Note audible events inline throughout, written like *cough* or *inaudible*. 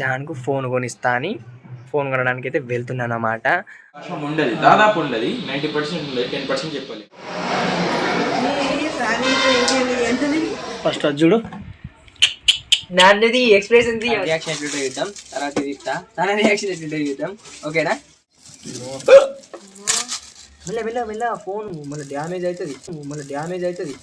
జాన్కు phone కొనిస్తా అని phone కొనడానికి అయితే వెళ్తున్నాను అన్నమాట వర్షం ఉండదు దాదాపు ఉండదు. నైంటీ పర్సెంట్ ఉండదు టెన్ పర్సెంట్ చెప్పాలి. ఫస్ట్ అది చూడు. నాన్నది ఎక్స్ప్రెషన్ రియాక్షన్ ఎట్లుంటో చూద్దాం. తర్వాత ఇది ఇస్తా. తన రియాక్షన్ ఎట్లుంటో చూద్దాం. ఓకేనా? మెల్ల మెల్ల మెల్ల ఫోన్. మళ్ళీ డ్యామేజ్ అవుతుంది. మళ్ళీ డ్యామేజ్ అవుతుంది.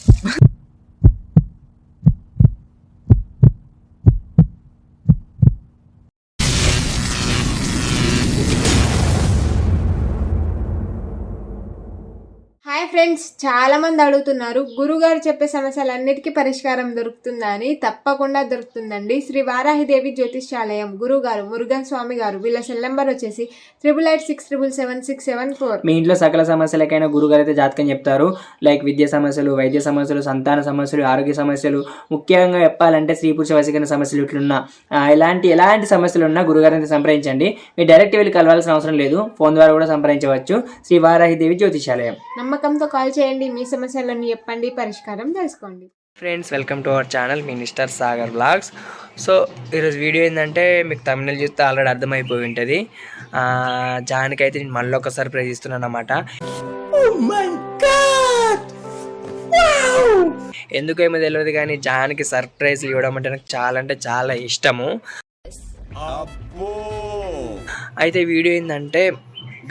ఫ్రెండ్స్ చాలా మంది అడుగుతున్నారు గురుగారు చెప్పే సమస్యలన్నిటికీ పరిష్కారం దొరుకుతుందా అని. తప్పకుండా దొరుకుతుందండి. శ్రీ వారాహిదేవి జ్యోతిష్యాలయం గురుగారు మురుగన్ స్వామి గారు వీళ్ళ సెల్ నెంబర్ వచ్చేసి triple eight six triple seven six seven four మీ ఇంట్లో సకల సమస్యలకైనా గురుగారు అయితే జాతకం చెప్తారు. లైక్ విద్య సమస్యలు వైద్య సమస్యలు సంతాన సమస్యలు ఆరోగ్య సమస్యలు. ముఖ్యంగా చెప్పాలంటే స్త్రీ పురుష వశీకరణ సమస్యలు ఇట్లున్నా. ఎలాంటి ఎలాంటి సమస్యలు ఉన్నా గురుగారిని అయితే సంప్రదించండి. మీరు డైరెక్ట్ వెళ్ళి కలవాల్సిన అవసరం లేదు. ఫోన్ ద్వారా కూడా సంప్రదించవచ్చు. శ్రీ వారాహిదేవి జ్యోతిషాలయం నమ్మకంతో కాల్ చేయండి. మీ సమస్యలను చెప్పండి. పరిష్కారం తెలుసుకోండి. Friends welcome to our channel minister Sagar vlogs. So ఈరోజు వీడియో ఏంటంటే మీకు తమిళ చూస్తే ఆల్రెడీ అర్థమైపోయి ఉంటుంది. జాన్కి అయితే నేను మళ్ళీ ఒక సర్ప్రైజ్ ఇస్తున్నాను అనమాట ఎందుకేమో తెలియదు కానీ జాన్కి సర్ప్రైజ్ ఇవ్వడం అంటే నాకు చాలా అంటే చాలా ఇష్టము. అయితే వీడియో ఏంటంటే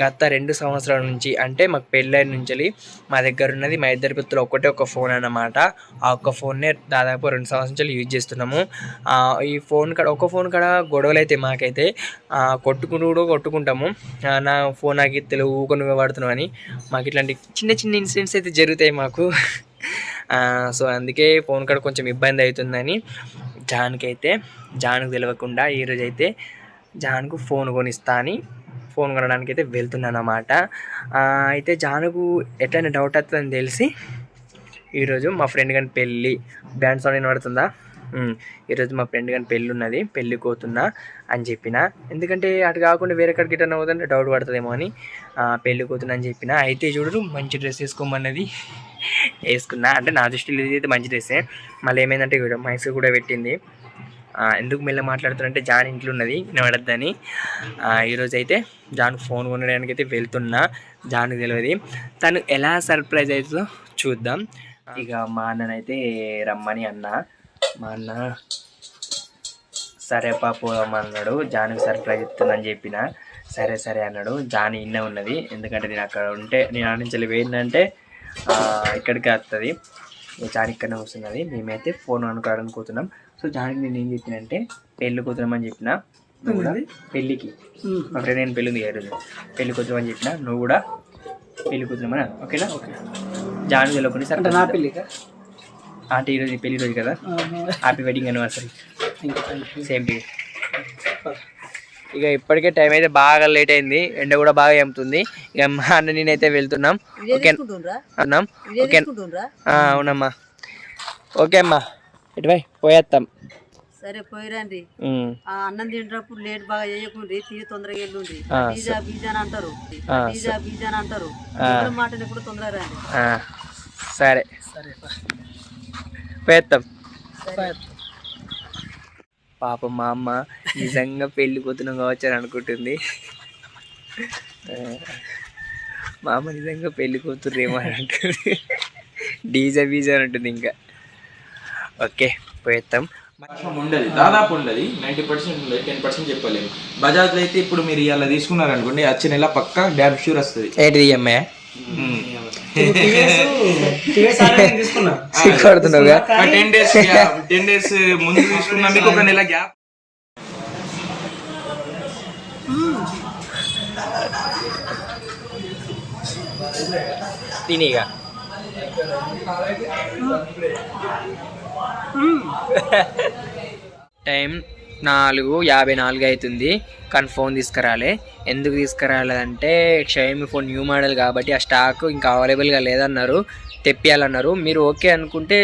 గత రెండు సంవత్సరాల నుంచి అంటే మాకు పెళ్ళైన నుంచి మా దగ్గర ఉన్నది మా ఇద్దరి పిత్తులు ఒకటే ఒక ఫోన్ అన్నమాట. ఆ ఒక్క ఫోన్నే దాదాపు రెండు సంవత్సరాల నుంచి యూజ్ చేస్తున్నాము. ఈ ఫోన్ కాడ ఒక ఫోన్ కాడ గొడవలు అయితే మాకైతే కొట్టుకుంటూ కూడా కొట్టుకుంటాము నా ఫోన్ నాకు తెలుగు ఊకొని వాడుతున్నావు అని మాకు ఇట్లాంటి చిన్న చిన్న ఇన్సిడెంట్స్ అయితే జరుగుతాయి మాకు. సో అందుకే ఫోన్ కాడ కొంచెం ఇబ్బంది అవుతుందని జాన్కి అయితే జాన్కు తెలియకుండా ఈరోజు అయితే జాన్కు ఫోన్ కొనిస్తా అని ఫోన్ కొనడానికి అయితే వెళ్తున్నాను అన్నమాట అయితే జానుకు ఎట్లయినా డౌట్ వస్తుందని తెలిసి ఈరోజు మా ఫ్రెండ్ కానీ పెళ్ళి బ్యాండ్ సౌండ్ వినబడుతుందా ఈరోజు మా ఫ్రెండ్ కానీ పెళ్ళి ఉన్నది పెళ్ళి కోతున్నా అని చెప్పిన. ఎందుకంటే అటు కాకుండా వేరే ఎక్కడికి గిట్ట అవుతుంటే డౌట్ పడుతుందేమో అని పెళ్ళి పోతున్నా అని చెప్పిన. అయితే చూడు మంచి డ్రెస్ వేసుకోమన్నది వేసుకున్నా. అంటే నా దృష్టిలో ఇది అయితే మంచి డ్రెస్సే. మళ్ళీ ఏమైందంటే మైసూర్ కూడా పెట్టింది. ఎందుకు మెల్ల మాట్లాడుతున్నారంటే జాన్ ఇంట్లో ఉన్నది వినబడద్దని. ఈరోజు అయితే జాన్ ఫోన్ కొనడానికి అయితే వెళ్తున్నా జాన్కి తెలియదు తను ఎలా సర్ప్రైజ్ అవుతుందో చూద్దాం. ఇక మా అన్ననైతే రమ్మని అన్న. మా అన్న సరే పాపోదాం అన్నాడు. జాన్కి సర్ప్రైజ్ ఇస్తుందని చెప్పిన. సరే సరే అన్నాడు. జాన్ ఇన్న ఉన్నది. ఎందుకంటే నేను అక్కడ ఉంటే నేను ఆ నుంచి ఇక్కడికి వస్తుంది జాన్ ఇక్కడనే వస్తున్నది మేమైతే ఫోన్ అనుకోవడానికి కూర్చున్నాం సో జాన్కి నేను ఏం చెప్పినంటే పెళ్ళి కూతున్నామని చెప్పిన నువ్వు కూడా పెళ్ళికి. మా ఫ్రెండ్ నేను పెళ్ళి ఉంది ఈ రోజు పెళ్ళి కూతున్నామని చెప్పిన నువ్వు కూడా పెళ్ళి అను. ఓకేనా? ఓకే. జాన్ తెలియకుండా సరే అంటే నా పెళ్ళిక? అంటే ఈరోజు పెళ్ళి రోజు కదా? హ్యాపీ వెడ్డింగ్ అనివర్సరీ సేమ్ టీ ఇక ఇప్పటికే టైం అయితే బాగా లేట్ అయింది. ఎండ కూడా బాగా ఎంపుతుంది ఇక మా అన్న నేనైతే వెళ్తున్నాం. ఓకే అన్నాం. ఓకే. ఆ, అవునమ్మా. ఓకే అమ్మా. ఇటువై పోయేస్తాం సరే పోయిరండి. ఆ అన్నం తింటప్పుడు లేట్ బాగా చేయకుండ్రి తీరి తొందరగా వెళ్ళుండ్రి బీజా బీజా అని అంటారు. బీజా బీజా అని అంటారు. మాటని ఎప్పుడు తొందరగా రండి. ఆ, సరే. పోయేస్తాం పాప మా అమ్మ నిజంగా పెళ్ళి కూతురు కావచ్చు అని అనుకుంటుంది మా అమ్మ నిజంగా పెళ్ళి కూతురు ఏమో అని అంటుంది. డీజే బీజే అని ఉంటుంది ఇంకా. ఓకే పోయేస్తాం వర్షం ఉండదు దాదాపు ఉండదు నైంటీ పర్సెంట్ ఉండదు టెన్ పర్సెంట్ చెప్పలేము. బజాజ్లో అయితే ఇప్పుడు మీరు ఇలా తీసుకున్నారనుకోండి వచ్చే నెల పక్క డ్యామ్ షూర్ వస్తుంది. సిగ్గుపడుతున్నావుగా టెన్ డేస్ టెన్ డేస్ ముందు తీసుకున్నా మీకు ఒక నెల గ్యాప్. తినిగా. *laughs* టైం నాలుగు యాభై నాలుగు అవుతుంది కానీ ఫోన్ తీసుకురాలే. ఎందుకు తీసుకురాలేదంటే క్షయమి ఫోన్ న్యూ మోడల్ కాబట్టి ఆ స్టాక్ ఇంకా అవైలబుల్గా లేదన్నారు. తెప్పియాలన్నారు. మీరు ఓకే అనుకుంటే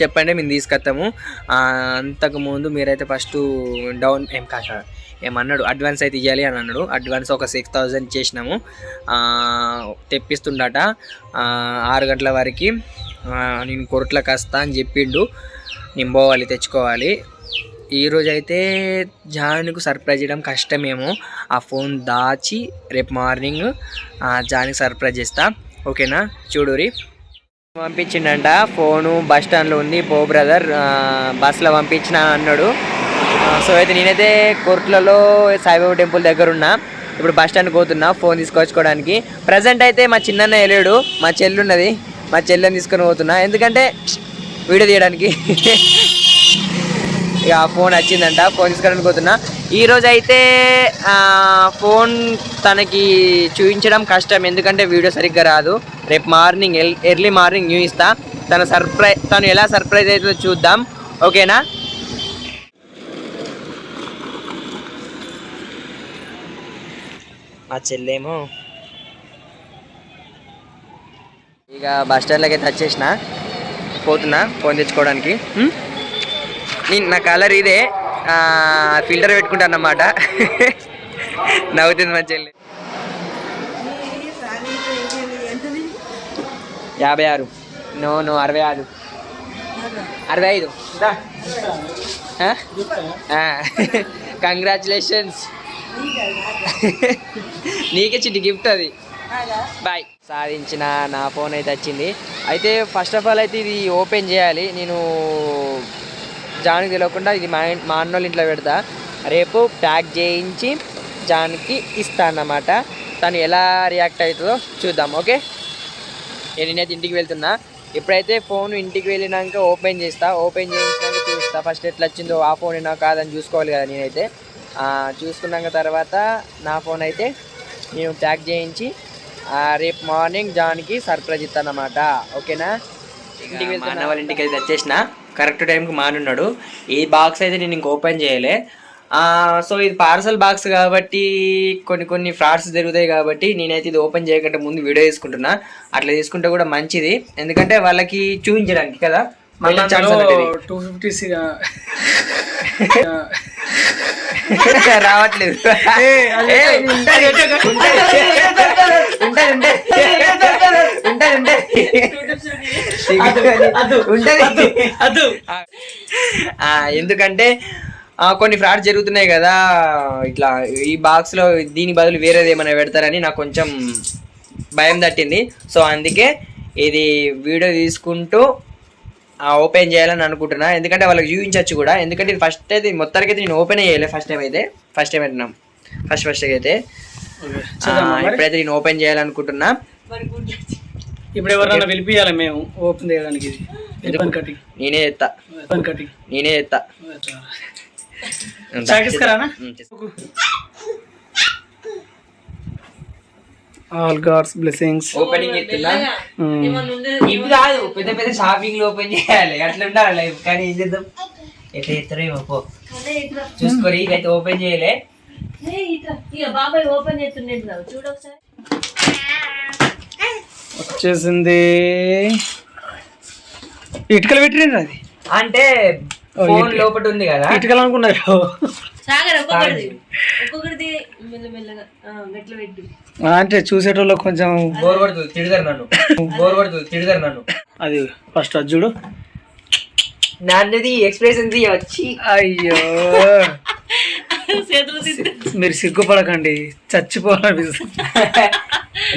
చెప్పండి మేము తీసుకొస్తాము. అంతకుముందు మీరైతే ఫస్ట్ డౌన్ ఏం కాక ఏమన్నాడు? అడ్వాన్స్ అయితే ఇవ్వాలి అని అన్నాడు. అడ్వాన్స్ ఒక సిక్స్ థౌజండ్ చేసినాము. తెప్పిస్తుండట. ఆరు గంటల వరకు. నేను కొరట్లకు వస్తా అని చెప్పిండు. నేను పోవాలి తెచ్చుకోవాలి. ఈరోజు అయితే జానుకు సర్ప్రైజ్ చేయడం కష్టమేమో. ఆ ఫోన్ దాచి రేపు మార్నింగ్ జానికి సర్ప్రైజ్ చేస్తా. ఓకేనా? చూడురి పంపించిండంట ఫోను బస్ స్టాండ్లో ఉంది. పో బ్రదర్ బస్సులో పంపించిన అన్నాడు. సో అయితే నేనైతే కోర్టులలో సాయిబాబా టెంపుల్ దగ్గర ఉన్నా. ఇప్పుడు బస్ స్టాండ్కి పోతున్నా ఫోన్ తీసుకొచ్చుకోవడానికి ప్రజెంట్ అయితే మా చిన్నన్న వెళ్ళాడు. మా చెల్లి ఉన్నది మా చెల్లెని తీసుకొని పోతున్నా. ఎందుకంటే వీడియో తీయడానికి. ఇక ఫోన్ వచ్చిందంట ఫోన్ తీసుకోవడానికి పోతున్నా. ఈరోజు అయితే ఫోన్ తనకి చూపించడం కష్టం. ఎందుకంటే వీడియో సరిగ్గా రాదు. రేపు మార్నింగ్ ఎర్లీ మార్నింగ్ న్యూ ఇస్తా. తన సర్ప్రైజ్ తను ఎలా సర్ప్రైజ్ అవుతుందో చూద్దాం. ఓకేనా? మా చెల్లేమో ఇక బస్ స్టాండ్లోకి అయితే వచ్చేసిన. పోతున్నా ఫోన్ తెచ్చుకోవడానికి? నేను నా కలర్ ఇదే. ఫిల్టర్ పెట్టుకుంటాను అన్నమాట. నవ్వుతుంది మా చెల్లి యాభై ఆరు. నో నో అరవై ఆరు. అరవై ఐదు. కంగ్రాచులేషన్స్ నీకే చిట్టి గిఫ్ట్ అది. బాయ్ సాధించిన నా ఫోన్ అయితే వచ్చింది. అయితే ఫస్ట్ ఆఫ్ ఆల్ అయితే ఇది ఓపెన్ చేయాలి. నేను జాన్కి తెలియకుండా ఇది మా మా అన్నోళ్ళ ఇంట్లో పెడతా. రేపు ప్యాక్ చేయించి జాన్కి ఇస్తా అన్నమాట. తను ఎలా రియాక్ట్ అవుతుందో చూద్దాం ఓకే? నేను నేనైతే ఇంటికి వెళ్తున్నా. ఇప్పుడైతే ఫోన్ ఇంటికి వెళ్ళినాక ఓపెన్ చేస్తా ఓపెన్ చేయించినాక చూస్తా. ఫస్ట్ ఎట్లా వచ్చిందో ఆ ఫోన్ ఏనా కాదని చూసుకోవాలి కదా నేనైతే. చూసుకున్నాక తర్వాత నా ఫోన్ అయితే నేను ప్యాక్ చేయించి రేపు మార్నింగ్ జాన్కి సర్ప్రైజ్ ఇస్తానమాట ఓకేనా? ఇంటికి వెళ్తున్నా వాళ్ళ ఇంటికి అయితే వచ్చేసిన కరెక్ట్ టైంకి మానున్నాడు ఈ బాక్స్ అయితే నేను ఇంక ఓపెన్ చేయలే. సో ఇది పార్సల్ బాక్స్ కాబట్టి కొన్ని కొన్ని ఫ్రాడ్స్ జరుగుతాయి కాబట్టి నేనైతే ఇది ఓపెన్ చేయకుండా ముందు వీడియో తీసుకుంటున్నా. అట్లా తీసుకుంటే కూడా మంచిది. ఎందుకంటే వాళ్ళకి చూపించడానికి కదా. మళ్ళీ. టూ ఫిఫ్టీ రావట్లేదు. ఎందుకంటే కొన్ని ఫ్రాడ్ జరుగుతున్నాయి కదా ఇట్లా ఈ బాక్స్లో దీని బదులు వేరేది ఏమైనా పెడతారని నాకు కొంచెం భయం తట్టింది. సో అందుకే ఇది వీడియో తీసుకుంటూ ఓపెన్ చేయాలని అనుకుంటున్నా. ఎందుకంటే వాళ్ళకి చూపించవచ్చు కూడా. ఎందుకంటే ఫస్ట్ అయితే మొత్తానికి అయితే నేను ఓపెన్ చేయలే ఫస్ట్ టైం అయితే. ఫస్ట్ టైం పెట్టినాం ఫస్ట్ ఫస్ట్ అయితే. ఇప్పుడైతే నేను ఓపెన్ చేయాలనుకుంటున్నా. ఇప్పుడు ఎవరన్నా పిలిపియాలి మేము. ఓపెన్ చేయడానికి నేనే ఎత్తా నేనే ఎత్తా ఆల్ గాడ్స్ బ్లెస్సింగ్స్ ఓపెనింగ్ ఎత్తున్నా ఇవి కాదు పెద్ద పెద్ద షాపింగ్ ఓపెన్ చేయాలి. అట్లా ఉండాలి లైఫ్ కానీ ఏం చేద్దాం? ఎట్లా ఎత్తారో ఏమో పో. చూసుకోరి ఇకైతే ఓపెన్ చేయలే. బాబాయ్ ఓపెన్ చేస్తుండే చూడు ఒకసారి. వచ్చేసింది. ఇటుకలు పెట్టిండ్రు అది? అంటే ఫోన్ లోపల ఉంది కదా. ఇటుకలు అనుకున్నారు సాగర్ ఒక్కొక్కటిది ఒక్కొక్కటిది మెల్లమెల్లగా గట్ల పెట్టు. అంటే చూసేటోళ్ళకి కొంచెం బోర్ పడుతుంది తిడతారు నన్ను. బోర్ పడుతుంది తిడతారు నన్ను. అది ఫస్ట్ అది చూడు. నాన్నది ఎక్స్ప్రెషన్ వచ్చి. అయ్యో. మీరు సిగ్గుపడకండి చచ్చిపోవాలనిపిస్తుంది.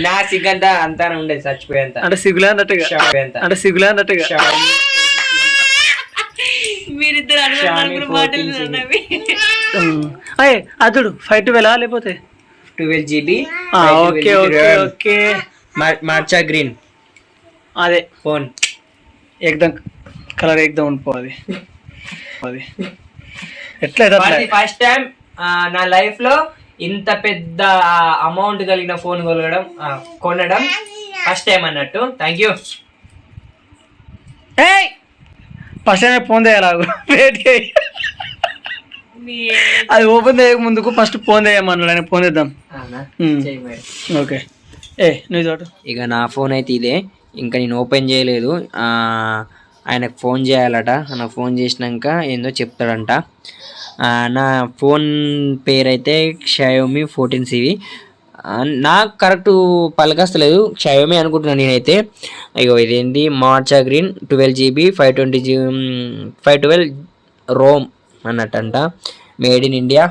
నా సిగ్గంతా అంతా ఉండేది చచ్చిపోయేంత. అంటే సిగ్గులే అన్నట్టుగా అంటే సిగ్గులే అన్నట్టుగా మీరిద్దరు అడగ మాటలు. అయ్యే అదుడు ఫైవ్ ట్వెల్వ్ లేకపోతే? ట్వెల్వ్ జీబీ ఆ, ఓకే ఓకే ఓకే మార్చా గ్రీన్ అదే. ఫోన్ ఏకదం కలర్ ఏకదం ఉండిపోవాలి అది ఎట్లా. ఫస్ట్ టైం నా లైఫ్లో ఇంత పెద్ద అమౌంట్ కలిగిన ఫోన్ ఆ, కొనడం ఫస్ట్ టైం అన్నట్టు. థ్యాంక్ యూ ఏయ్! ఫస్ట్ టైం ఫోన్ చేయాలి అది ఓపెన్ చేయక ముందుకు ఫస్ట్ ఫోన్ చేయమన్నాడు ఆయన ఫోన్ చేద్దాం. ఓకే. ఏ నువ్వు ఇక నా ఫోన్ అయితే ఇదే. ఇంకా నేను ఓపెన్ చేయలేదు. ఆ, ఆయనకు ఫోన్ చేయాలట. నాకు ఫోన్ చేసినాక ఏందో చెప్తాడంట. నా ఫోన్ పేరు అయితే షయోమి ఫోర్టీన్ సివి నాకు కరెక్ట్ పలకస్తలేదు. షయోమి అనుకుంటున్నాను నేనైతే. ఇగో ఇదేంటి మార్చా green twelve GB five twenty G five twelve ROM అన్నట్టంట. Made in India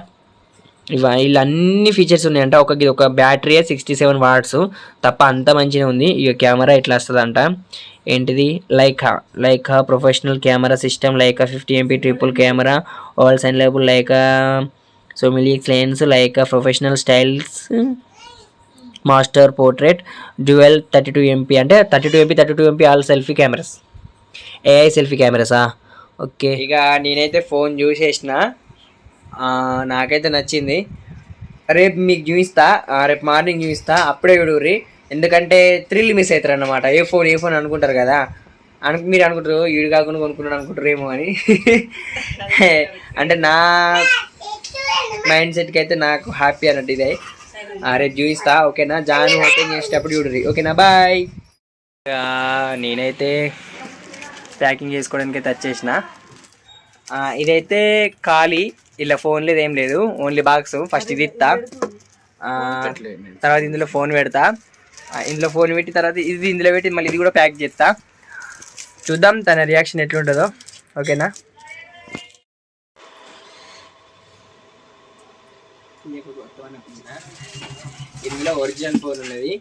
ఇవ ఇలా అన్ని ఫీచర్స్ ఉన్నాయంట. ఒక ఇది ఒక బ్యాటరీ సిక్స్టీ సెవెన్ వాట్స్ తప్ప అంత మంచిగా ఉంది. ఇక కెమెరా ఇట్లా వస్తుందంట? ఏంటిది? Like like professional camera system like fifty MP triple camera all sign label like Summilux lens like professional styles master portrait dual thirty two MP అంటే thirty two MP thirty two MP all selfie cameras AI selfie కెమెరాసా okay ఇక నేనైతే phone చూసేసిన. నాకైతే నచ్చింది. రేపు మీకు చూపిస్తా ఆ, రేపు మార్నింగ్ చూపిస్తా అప్పుడే చూడుర్రి ఎందుకంటే థ్రిల్ మిస్ అవుతారు అనమాట ఏ ఫోన్ ఏ ఫోన్ అనుకుంటారు కదా? అను మీరు అనుకుంటారు వీడు కాకుండా కొనుక్కున్నాడు అనుకుంటారేమో అని. అంటే నా మైండ్ సెట్కి అయితే నాకు హ్యాపీ అన్నట్టు ఇదే. ఆ, రేపు చూపిస్తా ఓకేనా? జాను ఓపెన్ చేసేటప్పుడు చూడుర్రి. ఓకేనా? బాయ్. నేనైతే ప్యాకింగ్ చేసుకోవడానికి అయితే వచ్చేసిన. ఇదైతే ఖాళీ. ఇలా ఫోన్ లేదు ఏం లేదు. ఓన్లీ బాక్స్ ఫస్ట్ ఇది ఇస్తా తర్వాత ఇందులో ఫోన్ పెడతా. ఇందులో ఫోన్ పెట్టి తర్వాత ఇది ఇందులో పెట్టి మళ్ళీ ఇది కూడా ప్యాక్ చేస్తా. చూద్దాం తన రియాక్షన్ ఎట్లుంటుందో. ఓకేనా ఇందులో ఒరిజినల్ ఫోన్ ఉన్నది.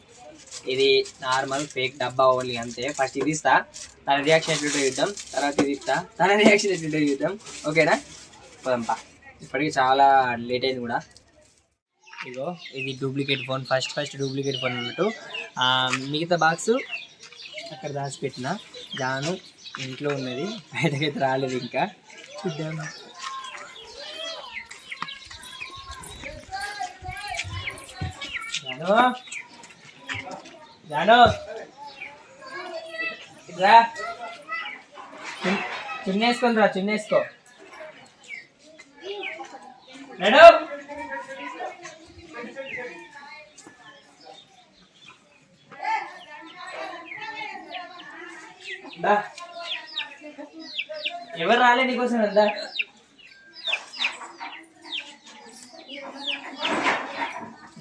ఇది నార్మల్ ఫేక్ డబ్బా ఓన్లీ అంతే. ఫస్ట్ ఇది ఇస్తా. తన రియాక్షన్ ఎట్లుంటే చూద్దాం. తర్వాత ఇది ఇస్తా. తన రియాక్షన్ ఎట్లుంటే చూద్దాం. ఓకేనా పోదంపా ఇప్పటికి చాలా లేట్ అయింది కూడా. ఇగో ఇది duplicate phone first first duplicate phone అన్నట్టు. మిగతా బాక్స్ అక్కడ దాచిపెట్టిన దాను ఇంట్లో ఉన్నది. బయటకైతే రాలేదు ఇంకా. చూద్దాం. జాను? జాను రా చున్నేసుకొని రా చున్నేసుకో. మేడం ఎవరు రాలే నీకోసం వెళ్దా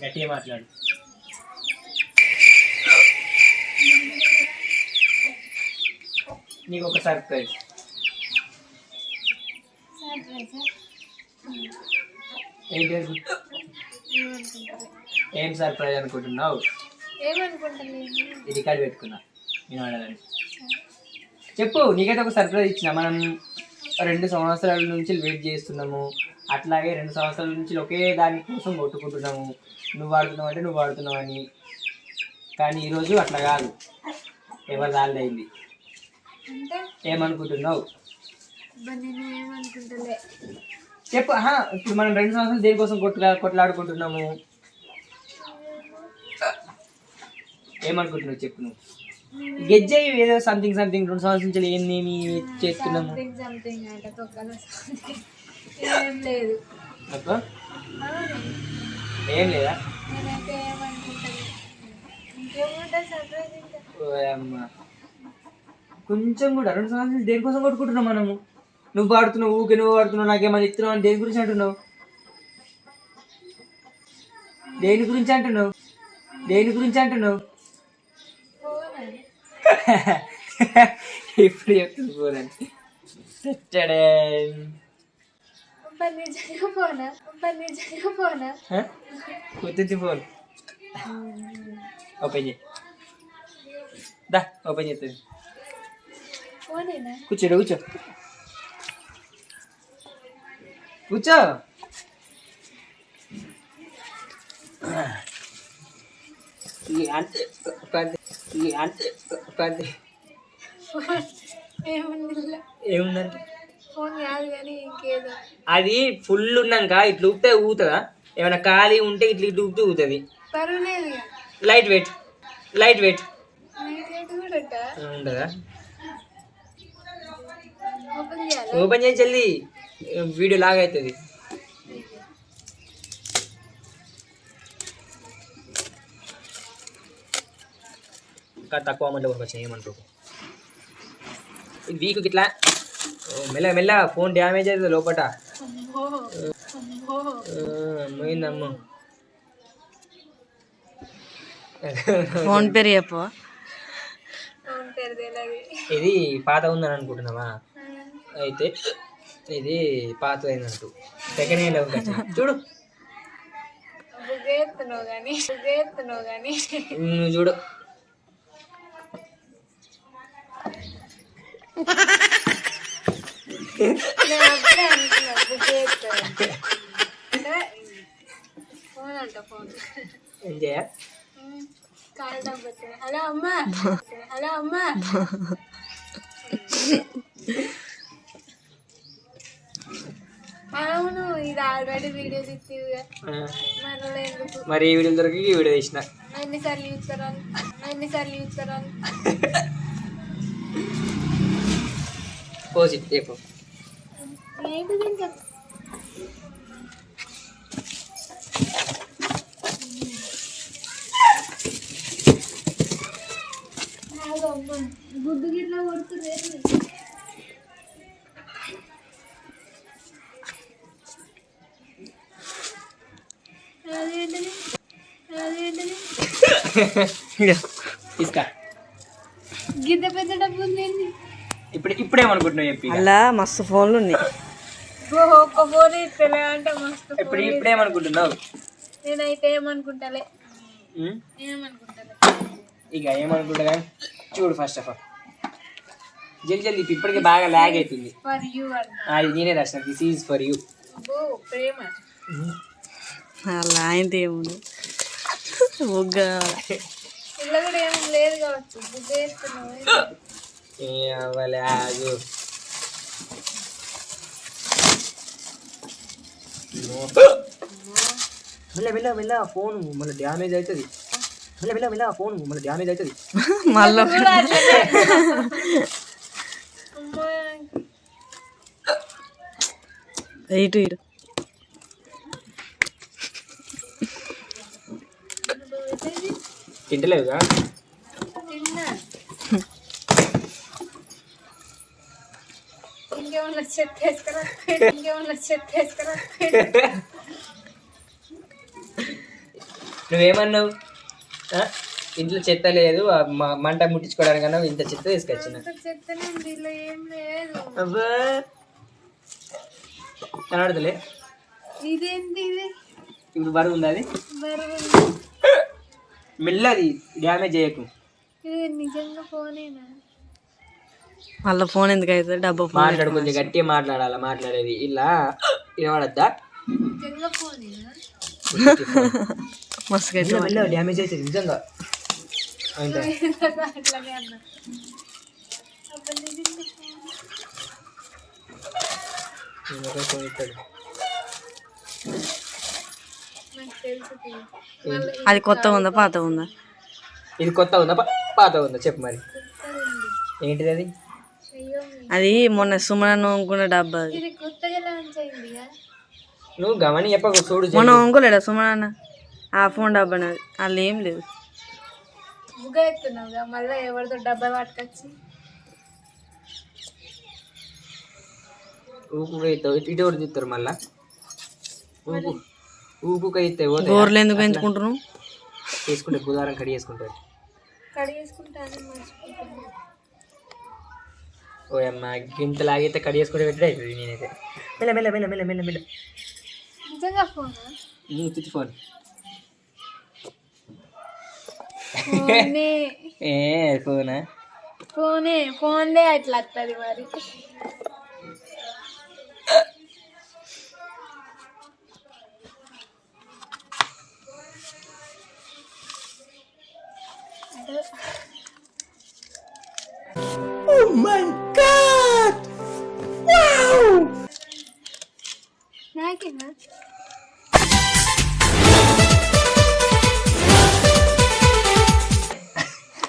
గట్టిగా మాట్లాడు. నీకు ఒక సర్ప్రైజ్ ఏంటి ఏం సర్ప్రైజ్ అనుకుంటున్నావు? ఇది కార్డు పెట్టుకున్నా. నేను ఆడాలని చెప్పు నీకైతే ఒక సర్ప్రైజ్ ఇచ్చిన. మనం రెండు సంవత్సరాల నుంచి వెయిట్ చేస్తున్నాము. అట్లాగే రెండు సంవత్సరాల నుంచి ఒకే దాని కోసం కొట్టుకుంటున్నాము. నువ్వు వాడుతున్నావు అంటే నువ్వు వాడుతున్నావు అని. కానీ ఈరోజు అట్లా కాదు. ఎవరు దాల్దైంది ఏమనుకుంటున్నావు? చెప్పు ఇప్పుడు మనం రెండు సంవత్సరాలు దేనికోసం కొట్టులా కొట్లాడుకుంటున్నాము? ఏమనుకుంటున్నావు చెప్పు నువ్వు? గెజ్జయి ఏదో సంథింగ్ సంథింగ్ రెండు సంవత్సరాల నుంచి ఏంది చేస్తున్నాము? ఏం లేదు. అబ్బా. కొంచెం కూడా రెండు సంవత్సరాల దేనికోసం కొట్టుకుంటున్నావు మనము? నువ్వు వాడుతున్నావు ఊకే నువ్వు వాడుతున్నావు నాకేమైనా ఇస్తున్నావు అని దేని గురించి అంటున్నావు? దేని గురించి అంటున్నావు? దేని గురించి అంటున్నావు? ఇప్పుడు చెప్తుంది ఫోన్ అని. ఫోన్. ఓపెన్ చేయి. దా ఓపెన్ చేస్తుంది కూర్చోడు కూర్చో. కూర్చో. ఏముందంటే? ఇంకేదో. అది ఫుల్ ఉన్నాక ఇట్లా ఊపితే ఊగుతుందా? ఏమైనా ఖాళీ ఉంటే ఇట్లా ఇట్లా ఊపితే ఇక. లైట్ వెయిట్ లైట్ వెయిట్ ఉండదా ఓపెన్ చేసి చెల్లి. వీడియో లాగా అవుతుంది. ఇంకా తక్కువ అమౌంట్లో కొనుకొచ్చిన ఏమంటారు? ఇది వీక్ ఇట్లా మెల్ల మెల్ల ఫోన్ డ్యామేజ్ అవుతుంది లోపట. పోయిందమ్మ. ఫోన్ పేరు చెప్పు. ఇది పాత ఉందని అనుకుంటున్నావా? అయితే ఇది పాతదైనట్టు సెకండ్ హ్యాండ్ ఉంటుంది చూడు. బుగ్గేస్తున్నావు కానీ బుగ్గేస్తున్నావు కానీ. నువ్వు చూడు. నేను అప్పుడే అనుకున్నా బుగ్గేస్తాను ఫోన్ అంట ఫోన్ ఏం చేయ? కాల్ పెట్టిన హలో అమ్మా. హలో అమ్మా. అవును ఇది ఆల్రెడీ వీడియో తీసిగా మనలో ఎందుకు? మరి ఈ వీడియో దొరికి ఈ వీడియో తీసిన? ఎన్నిసార్లు చూస్తారా ఎన్నిసార్లు చూస్తారా పోసి చెప్పు ఏంటిది ఇంకా? గుడ్డు గిట్లా కొడుతుంది అదేంటిది అదేంటిది ఇస్తా గిద్ద పెద్ద డబ్బు ఉంది ఇప్పుడు ఇప్పుడేమనుకుంటున్నావు చెప్పి ఇక. అలా మస్తు ఫోన్లు ఉన్నాయి. ఇప్పుడు ఇప్పుడేమనుకుంటున్నావు? నేనైతే ఏమనుకుంటాలే? ఏమనుకుంటాలే. ఇక ఏమనుకుంటా చూడు ఫస్ట్ ఆఫ్ ఆల్ జల్ది జల్ది ఇప్పుడు ఇప్పటికే బాగా లాగ్ అవుతుంది ఫర్ యూ అంట. అది నేనే రాసిన. దిస్ ఈజ్ ఫర్ యూ ప్రేమ. అలా ఆయనతో ఏముంది? ఏం లేదు మెల్ల మెల్ల మెల్ల ఫోన్ మళ్ళీ డ్యామేజ్ అవుతుంది. మెల్ల మెల్ల మెల్ల ఫోన్ మళ్ళీ డ్యామేజ్ అవుతుంది. మళ్ళీ ఇటు ఇటు. వేసుకురా నువ్వేమన్నావు? ఇంట్లో చెత్త లేదు మంట ముట్టించుకోవడానికన్నా ఇంత చెత్త తీసుకొచ్చిన. కనబడతలే. ఇప్పుడు బరువు ఉంది అది? మెల్లది డ్యామేజ్ చేయకు. మళ్ళీ ఫోన్ ఎందుకు అవుతుంది? డబ్బా మాట్లాడు కొంచెం గట్టిగా మాట్లాడాలి మాట్లాడేది. ఇలా వినబడద్దా *laughs* మస్తు డ్యామేజ్ అవుతుంది నిజంగా. ఫోన్. ఇస్తాడు. నాకు తెలుసు తీ. మళ్ళీ అది కొత్తగా ఉందా? పాత ఉందా? ఇది కొత్త ఉందా? పాత ఉందా? చెప్పు మరి. ఏంటిది అది? అయ్యో అది మొన్న సుమన్ అనుకున్న డబ్బా అది. ఇది కొత్తగా లాంచ్ అయిందిగా నువ్వు గమని చెప్పకు చూడు మొన్న వంకోలేడా సుమన్ అన్న ఆ ఫోన్ డబ్బా నాది. వాళ్ళు ఏం లేదు. మళ్ళీ ఎవరితో డబ్బా పట్టుకొచ్చి? ఇస్తావు ఇటు ఒకటి చూస్తారు మళ్ళా? ఊపు. ఇస్తాయి పోతాయి? గోర్లు ఎందుకు పెంచుకుంటున్నావు? తీసుకుంటే బుధారం కడి చేసుకుంటారు. ఓ అమ్మ గింత లాగితే కడి చేసుకుంటే పెట్టే అవుతుంది నేనైతే. మెల్ల మెల్ల మెల్ల మెల్ల మెల్ల మెల్ల. నిజంగా ఫోనే? *laughs* ఏ ఫోనా? ఫోనే ఫోన్లే అట్లా వస్తుంది మరి. Oh my god! Wow! Nagi na.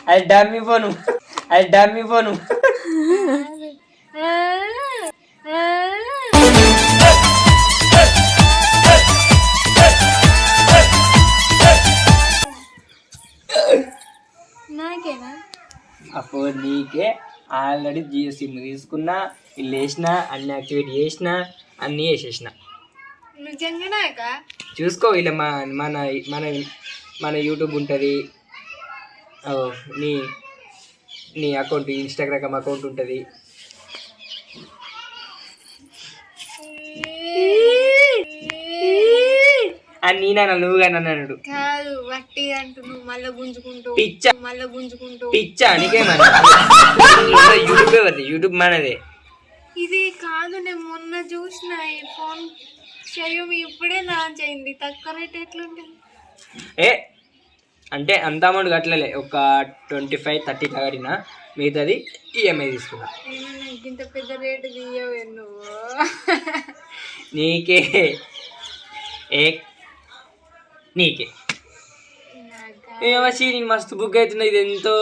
I'll damn you for no. I'll damn you for no. For నీకే ఆల్రెడీ జియో సిమ్ తీసుకున్నా ఇల్లు వేసిన అన్ని యాక్టివేట్ చేసిన అన్నీ వేసేసిన చూసుకో ఇలా మా మన మన మన యూట్యూబ్ ఉంటుంది నీ నీ అకౌంట్ ఇన్స్టాగ్రామ్ అకౌంట్ ఉంటుంది అని నేనన్నా నువ్వు కానీ అన్నాడు. కాదు వట్టి అంటూ నువ్వు మళ్ళీ గుంజుకుంటూ పిచ్చ. మళ్ళీ గుంజుకుంటూ. పిచ్చా నీకేమన్నా యూట్యూబ్ ఎవరిది యూట్యూబ్ మనదే. ఇది కాదు నేను మొన్న చూసిన ఈ ఫోన్. షయోమి ఇప్పుడే లాంచ్ అయింది. తక్కువ రేట్ ఎట్లుంటుంది? ఏ అంటే అంత అమౌంట్ కట్టలే ఒక ట్వంటీ ఫైవ్ థర్టీ కట్టిన మిగతాది ఈఎంఐ తీసుకున్నా. ఏమో నాకు ఇంత పెద్ద రేటు తీయవే నువ్వు? నీకే. ఏ నీకే. నేను మస్తు బుక్ అవుతున్నా ఇది ఎంతో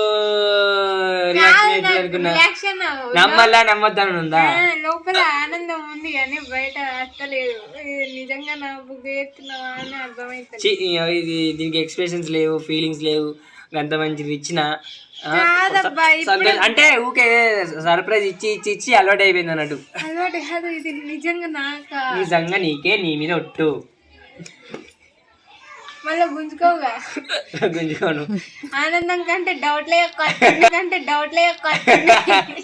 రియాక్షన్ అవుతుంది అనుకున్నా. నమ్మల్లా నమ్మద్దాని ఉందా? లోపల ఆనందం ఉంది కానీ బయట అత్తలేదు. నిజంగా నా బుక్ చేస్తున్నావా అని ఇది దీనికి ఎక్స్ప్రెషన్స్ లేవు ఫీలింగ్స్ లేవు. అంత మంచిది ఇచ్చిన. అంటే ఊకే సర్ప్రైజ్ ఇచ్చి ఇచ్చి ఇచ్చి అలవాటు అయిపోయింది అన్నట్టు. అలవాటు కాదు ఇది నిజంగా నాకా? నిజంగా నీకే నీ మీద ఒట్టు. మళ్ళీ గుంజుకోగా *laughs* గుంజుకోను. ఆనందం కంటే డౌట్లే ఎక్కువ. కంటే డౌట్లే ఎక్కువ. వస్తుంది.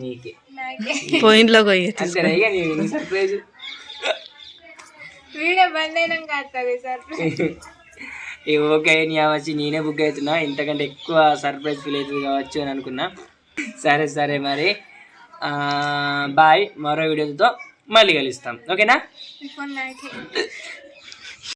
నీకే. నాకే పోయింట్లో సర్ప్రైజ్ వీడియో బంద్ అయినాక వస్తుంది సార్ ఇక ఓకే నీ వచ్చి నేనే బుక్ అవుతున్నా. ఇంతకంటే ఎక్కువ సర్ప్రైజ్ ఫీల్ అవుతుంది కావచ్చు అని అనుకున్నా. సరే సరే మరి. బాయ్ మరో వీడియోతో మళ్ళీ కలుస్తాం. ఓకేనా?